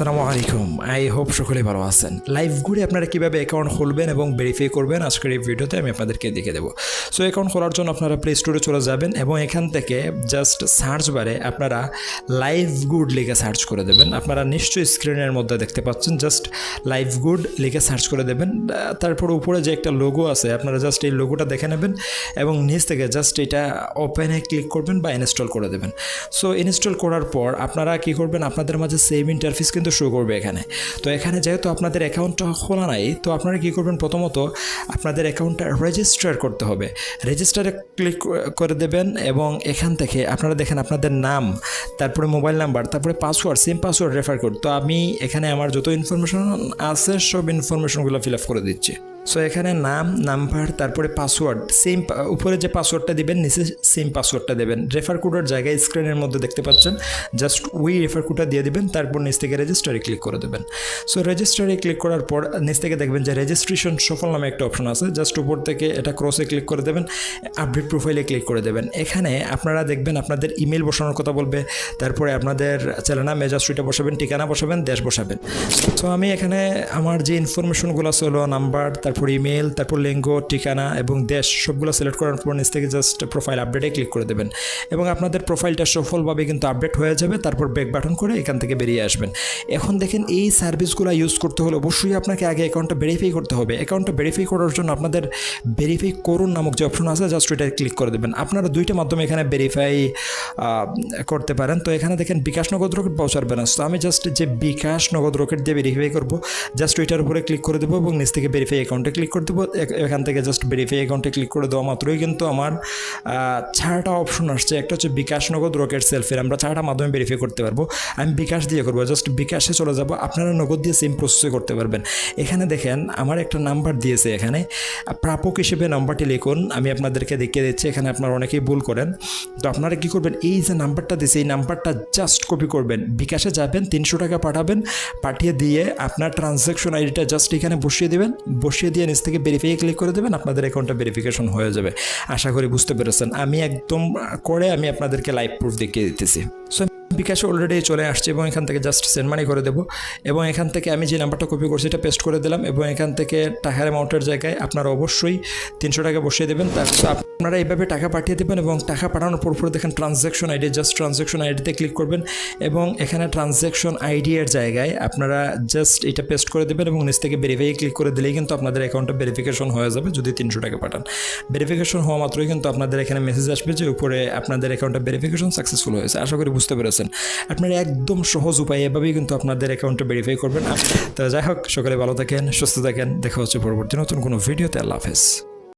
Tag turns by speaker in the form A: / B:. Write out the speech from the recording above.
A: আসসালামু আলাইকুম। I hope সকলে ভালো আছেন। লাইভ ঘুরে আপনারা কীভাবে অ্যাকাউন্ট খুলবেন এবং ভেরিফাই করবেন, আজকের এই ভিডিওতে আমি আপনাদেরকে দেখে দেবো। সো অ্যাকাউন্ট খোলার জন্য আপনারা প্লে স্টোরে চলে যাবেন এবং এখান থেকে জাস্ট সার্চ বারে আপনারা লাইভ গুড লিখে সার্চ করে দেবেন। আপনারা নিশ্চয়ই স্ক্রিনের মধ্যে দেখতে পাচ্ছেন জাস্ট লাইভ গুড লিখে সার্চ করে দেবেন। তারপর উপরে যে একটা লোগো আছে, আপনারা জাস্ট এই লোগোটা দেখে নেবেন এবং নিচ থেকে জাস্ট এটা ওপেনে ক্লিক করবেন বা ইনস্টল করে দেবেন। সো ইনস্টল করার পর আপনারা কি করবেন? আপনাদের মাঝে সেম ইন্টারফেস কিন্তু শো করবে এখানে। তো এখানে যেহেতু আপনাদের অ্যাকাউন্টটা খোলা নাই, তো আপনারা কী করবেন? প্রথমত আপনাদের অ্যাকাউন্টটা রেজিস্টার করতে হবে। রেজিস্টারে ক্লিক করে দেবেন এবং এখান থেকে আপনারা দেখেন আপনাদের নাম, তারপরে মোবাইল নাম্বার তারপরে password sim password refer code তো আমি এখানে আমার যত ইনফরমেশন আছে, সব ইনফরমেশনগুলো ফিল আপ করে দিচ্ছি। সো এখানে নাম, নাম্বার, তারপরে পাসওয়ার্ড সেম উপরে যে পাসওয়ার্ডটা দিবেন, নিচে সেম পাসওয়ার্ডটা দেবেন। রেফার কোডের জায়গায় স্ক্রিনের মধ্যে দেখতে পাচ্ছেন। জাস্ট উই রেফার কোডটা দিয়ে দিবেন, তারপর নিচ থেকে রেজিস্টারে ক্লিক করে দেবেন। সো রেজিস্টারে ক্লিক করার পর নিচ থেকে দেখবেন যে রেজিস্ট্রেশন সফল নামে একটা অপশন আছে। জাস্ট উপর থেকে এটা ক্রসে ক্লিক করে দেবেন আপডেট প্রোফাইলে ক্লিক করে দেবেন। এখানে আপনারা দেখবেন আপনাদের ইমেল বসানোর কথা বলবে, তারপরে আপনাদের চ্যানেল মেজাস্ট্রিটা বসাবেন, ঠিকানা বসাবেন, দেশ বসাবেন। সো আমি এখানে আমার যে ইনফরমেশনগুলো আছে হলো নাম্বার তারপর ইমেল তারপর লিঙ্গ, ঠিকানা এবং দেশ সবগুলো সিলেক্ট করার পর নিচ থেকে জাস্ট প্রোফাইল আপডেটে ক্লিক করে দেবেন। এবং আপনাদের প্রোফাইলটা সফলভাবে কিন্তু আপডেট হয়ে যাবে, তারপর ব্যাক বাটন করে এখান থেকে বেরিয়ে আসবেন। এখন দেখেন এই সার্ভিসগুলো ইউজ করতে হলে অবশ্যই আপনাকে আগে অ্যাকাউন্টটা ভেরিফাই করতে হবে। অ্যাকাউন্টটা ভেরিফাই করার জন্য আপনাদের ভেরিফাই করুন নামক যে অপশন আছে জাস্ট ওইটা ক্লিক করে দেবেন। আপনারা দুইটা মাধ্যমে এখানে ভেরিফাই করতে পারেন। তো এখানে দেখেন বিকাশ নগদ রকেট পাউচার ব্যালেন্স তো আমি জাস্ট যে বিকাশ নগদ রকেট দিয়ে ভেরিফাই করব জাস্ট ওইটার উপরে ক্লিক করে দেবো এবং নিচ থেকে ভেরিফাই অ্যাকাউন্টে ক্লিক করে দেবো। এখান থেকে জাস্ট ভেরিফাই অ্যাকাউন্টে ক্লিক করে দেওয়া মাত্রই কিন্তু আমার চারটা অপশন আসছে। একটা হচ্ছে বিকাশ নগদ রকেট সেলফের আমরা চারটা মাধ্যমে ভেরিফাই করতে পারব। আমি বিকাশ দিয়ে করব। জাস্ট বিকাশে চলে যাব। আপনারা নগদ দিয়ে সেম প্রসেসে করতে পারবেন। এখানে দেখেন, আমার একটা নাম্বার দিয়েছে এখানে। প্রাপক হিসেবে নাম্বারটি লিখুন। আমি আপনাদেরকে দেখিয়ে দিচ্ছি। এখানে আপনারা অনেকেই ভুল করেন। তো আপনারা কী করবেন? এই যে নাম্বারটা দিয়েছে, এই নাম্বারটা জাস্ট কপি করবেন। বিকাশে যাবেন, তিনশো টাকা পাঠাবেন। পাঠিয়ে দিয়ে আপনার ট্রানজ্যাকশন আইডিটা জাস্ট এখানে বসিয়ে দেবেন। বসিয়ে দিয়ে নিচ থেকে ভেরিফাই ক্লিক করে দেবেন, আপনাদের অ্যাকাউন্টটা ভেরিফিকেশন হয়ে যাবে। আশা করি বুঝতে পেরেছেন। আমি একদম করে আমি আপনাদেরকে লাইভ প্রুফ দেখিয়ে দিতেছি। সো বিকাশে অলরেডি চলে আসছে এবং এখান থেকে জাস্ট সেন্ড মানি করে দেবো। এবং এখান থেকে আমি যে নাম্বারটা কপি করছি, এটা পেস্ট করে দিলাম এবং এখান থেকে টাকার অ্যামাউন্টের জায়গায় আপনারা অবশ্যই তিনশো টাকা বসিয়ে দেবেন। তারপর আপনারা এইভাবে টাকা পাঠিয়ে দেবেন এবং টাকা পাঠানোর পর পরে দেখেন ট্রানজ্যাকশন আইডি জাস্ট ট্রানজ্যাকশন আইডিতে ক্লিক করবেন এবং এখানে ট্রানজ্যাকশন আইডি এর জায়গায় আপনারা জাস্ট এটা পেস্ট করে দেবেন এবং নিচ থেকে ভেরিফাই ক্লিক করে দিলেই কিন্তু আপনাদের অ্যাকাউন্টটা ভেরিফিকেশন হয়ে যাবে যদি তিনশো টাকা পাঠান। ভেরিফিকেশন হওয়া মাত্রই কিন্তু আপনাদের এখানে মেসেজ আসবে যে উপরে আপনাদের অ্যাকাউন্টটা ভেরিফিকেশন সাকসেসফুল হয়েছে। আশা করি বুঝতে পেরেছেন। আপনারা একদম সহজ উপায় এভাবেই কিন্তু আপনাদের অ্যাকাউন্টটা ভেরিফাই করবেন। তো যাই হোক, সকালে ভালো থাকেন, সুস্থ থাকেন। দেখা হচ্ছে পরবর্তী নতুন কোনো ভিডিওতে আল্লাহ হাফেজ।